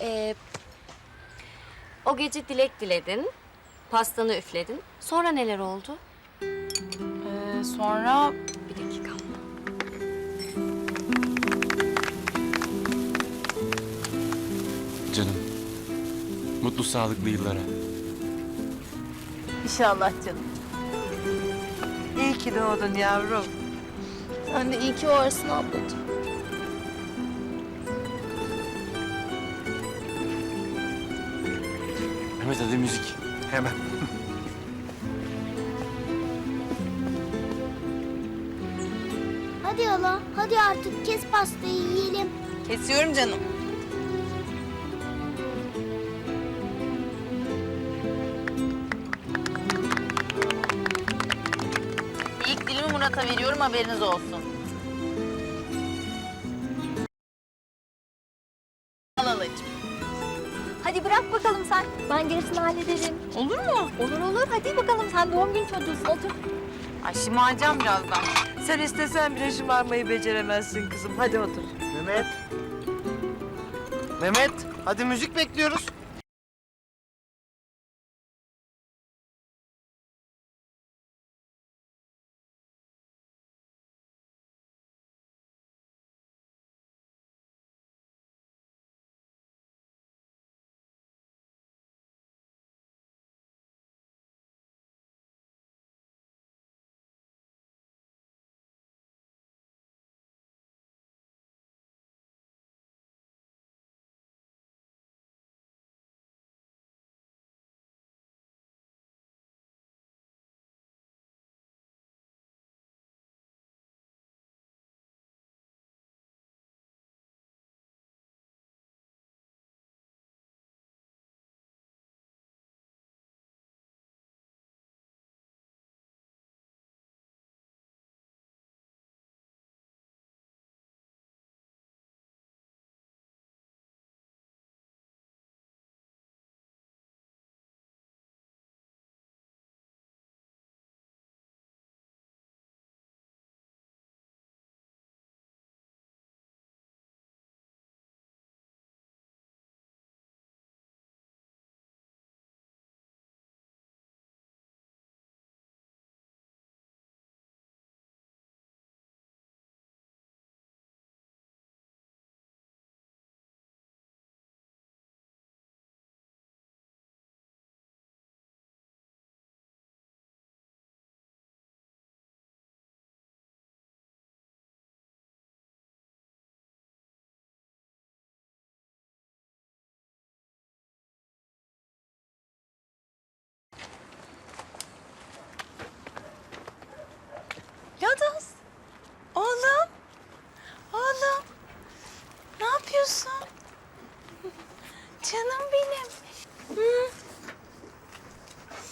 Ee, o gece dilek diledin, pastanı üfledin. Sonra neler oldu? Ee, sonra Bir dakika. Canım. Mutlu sağlıklı yıllara. inşallah canım. İyi ki doğdun yavrum. Sen de iyi ki varsın ablacığım. Mehmet hadi müzik. Hemen. Hadi hala, hadi artık kes pastayı yiyelim. Kesiyorum canım. İlk dilimi Murat'a veriyorum haberiniz olsun. Ben gerisini hallederim. Olur mu? Olur olur. Hadi bakalım sen doğum günü çocuğusun. Otur. Ay şımaracağım birazdan. Sen istesen bile şımarmayı beceremezsin kızım. Hadi otur. Mehmet. Mehmet, hadi müzik bekliyoruz.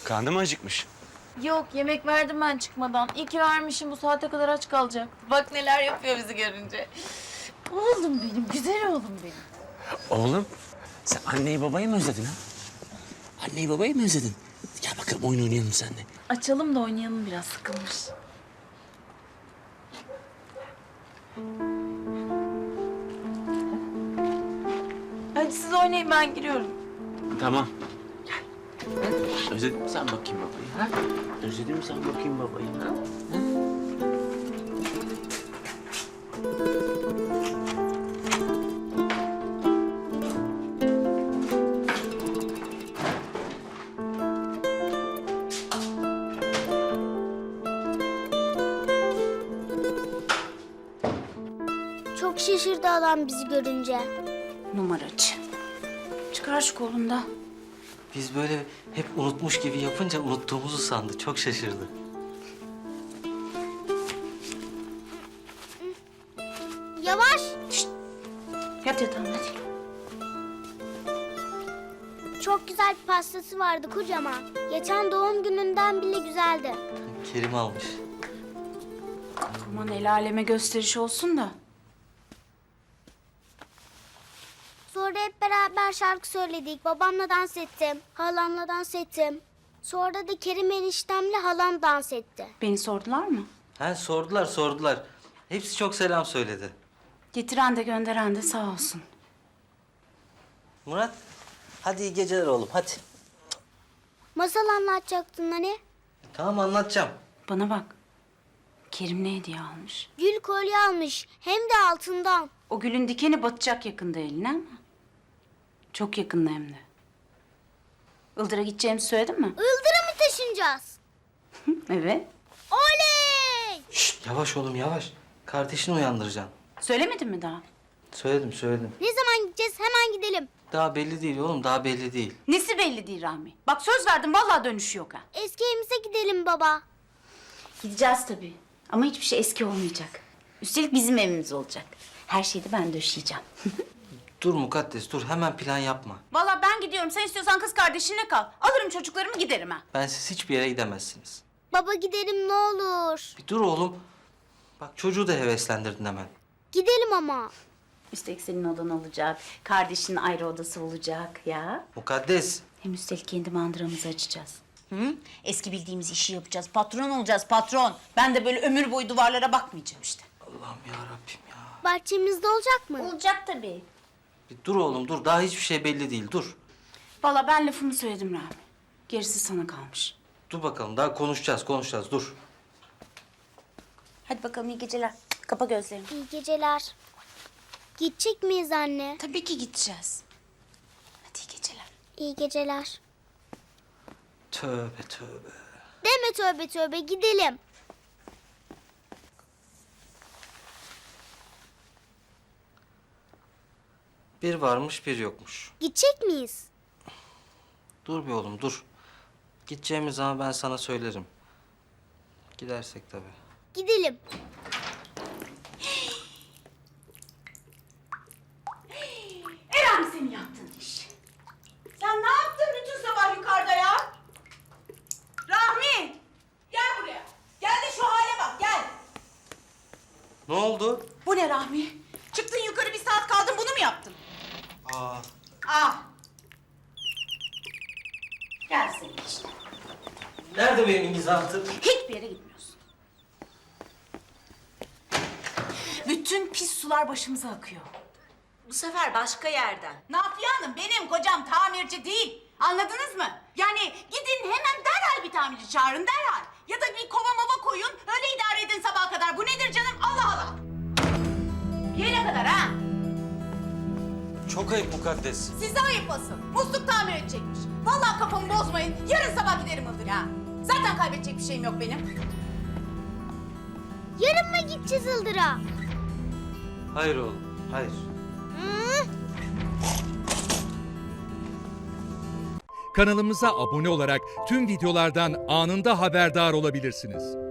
Karnım acıkmış. Yok yemek verdim ben çıkmadan. İyi ki vermişim bu saate kadar aç kalacak. Bak neler yapıyor bizi görünce. Oğlum benim, güzel oğlum benim. Oğlum sen anneyi babayı mı özledin ha? Anneyi babayı mı özledin? Gel bakalım oyun oynayalım seninle. Açalım da oynayalım biraz sıkılmış. Hadi siz oynayın ben giriyorum. Tamam. Özledin mi sen bakayım babayı ha? Özledin mi sen bakayım babayı ha? ha? Çok şaşırdı halam bizi görünce. Numaracı. Çıkar şu kolunda. Biz böyle hep unutmuş gibi yapınca unuttuğumuzu sandı. Çok şaşırdı. Yavaş. Yat yatağına hadi. Çok güzel bir pastası vardı kocaman. Geçen doğum gününden bile güzeldi. Kerim almış. Aman el aleme gösteriş olsun da. Sonra hep beraber şarkı söyledik. Babamla dans ettim. Halamla dans ettim. Sonra da Kerim eniştemle halam dans etti. Beni sordular mı? Ha sordular sordular. Hepsi çok selam söyledi. Getiren de gönderen de sağ olsun. Murat, hadi iyi geceler oğlum, hadi. Masal anlatacaktın hani. Tamam anlatacağım. Bana bak. Kerim ne hediye almış? Gül kolye almış. Hem de altından. O gülün dikeni batacak yakında eline ama. Çok yakında hem de. Ildır'a gideceğimizi söyledin mi? Ildır'a mı taşınacağız? Evet. Oley! Şşt, yavaş oğlum yavaş. Kardeşini uyandıracaksın. Söylemedin mi daha? Söyledim söyledim. Ne zaman gideceğiz? Hemen gidelim. Daha belli değil oğlum, daha belli değil. Nesi belli değil Rahmi. Bak söz verdim vallahi dönüşü yok ha. Eski evimize gidelim baba. Gideceğiz tabii. Ama hiçbir şey eski olmayacak. Üstelik bizim evimiz olacak. Her şeyi de ben döşeyeceğim. Dur mukaddes dur, hemen plan yapma. Vallahi ben gidiyorum. Sen istiyorsan kız kardeşinle kal. Alırım çocuklarımı giderim ha. Ben siz hiçbir yere gidemezsiniz. Baba gidelim ne olur. Bir dur oğlum. Bak çocuğu da heveslendirdin hemen. Gidelim ama. Üstelik senin odan olacak. Kardeşinin ayrı odası olacak ya. Mukaddes. Hem üstelik kendi mandıramızı açacağız. Hı? Eski bildiğimiz işi yapacağız. Patron olacağız patron. Ben de böyle ömür boyu duvarlara bakmayacağım işte. Allah'ım ya Rabbim ya. Bahçemizde olacak mı? Olacak tabii. Bir dur oğlum dur, daha hiçbir şey belli değil, dur. Vallahi ben lafımı söyledim Rahmi. Gerisi sana kalmış. Dur bakalım, daha konuşacağız, konuşacağız, dur. Hadi bakalım iyi geceler. Kapa gözlerini. İyi geceler. Gidecek miyiz anne? Tabii ki gideceğiz. Hadi iyi geceler. İyi geceler. Tövbe tövbe. Deme tövbe tövbe gidelim. Bir varmış, bir yokmuş. Gidecek miyiz? Dur bir oğlum, dur. Gideceğimiz zaman ben sana söylerim. Gidersek tabii. Gidelim. Eren senin yaptığın iş. Sen ne yaptın bütün sabah yukarıda ya? Rahmi! Gel buraya. Gel de şu hale bak gel. Ne oldu? Bu ne Rahmi? Çıktın yukarı bir saat kaldın bunu mu yaptın? Aa, Ah. Gel senin işte. nerede benim imzantım? Hiçbir yere gitmiyorsun. Bütün pis sular başımıza akıyor. Bu sefer başka yerden. Nafiye Hanım benim kocam tamirci değil. Anladınız mı? Yani gidin hemen derhal bir tamirci çağırın derhal. Çok ayıp mukaddes. Size ayıp olsun. Musluk tamir edecekmiş. Vallahi kafamı bozmayın. Yarın sabah giderim Ildır ha. Zaten kaybedecek bir şeyim yok benim. Yarın mı gideceğiz Ildır'a? Hayır oğlum, hayır. Kanalımıza abone olarak tüm videolardan anında haberdar olabilirsiniz.